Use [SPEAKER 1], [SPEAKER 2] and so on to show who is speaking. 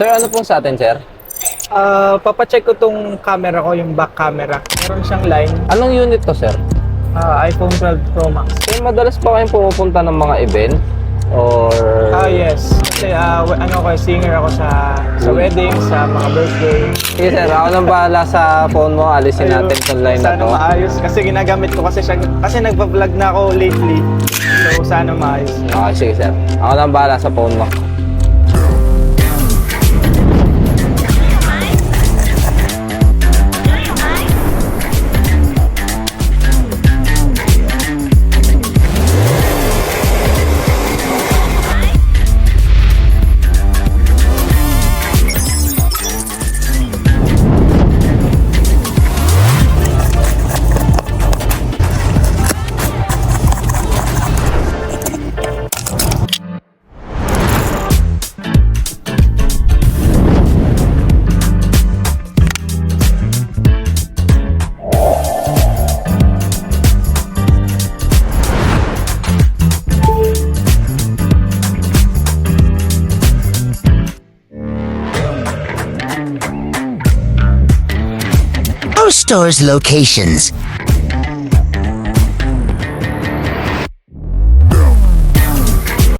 [SPEAKER 1] Sir, ano pong sa atin, sir?
[SPEAKER 2] Ah, papacheck ko tong camera ko, yung back camera. Meron siyang line.
[SPEAKER 1] Anong unit to, sir?
[SPEAKER 2] Ah, iPhone 12 Pro Max.
[SPEAKER 1] Sir, madalas pa kayong pumupunta ng mga event? Or...
[SPEAKER 2] Ah, yes. Kasi ah, wa- ano ko, singer ako sa sa wedding, sa mga birthday.
[SPEAKER 1] Sige, sir. Ako nang bahala sa phone mo. Alisin natin
[SPEAKER 2] Ayun.
[SPEAKER 1] itong line na
[SPEAKER 2] sana
[SPEAKER 1] to.
[SPEAKER 2] maayos kasi ginagamit ko kasi siya kasi nagpa-vlog na ako lately. So sana maayos.
[SPEAKER 1] Okay, sige, sir. Ako nang bahala sa phone mo.
[SPEAKER 3] Store's locations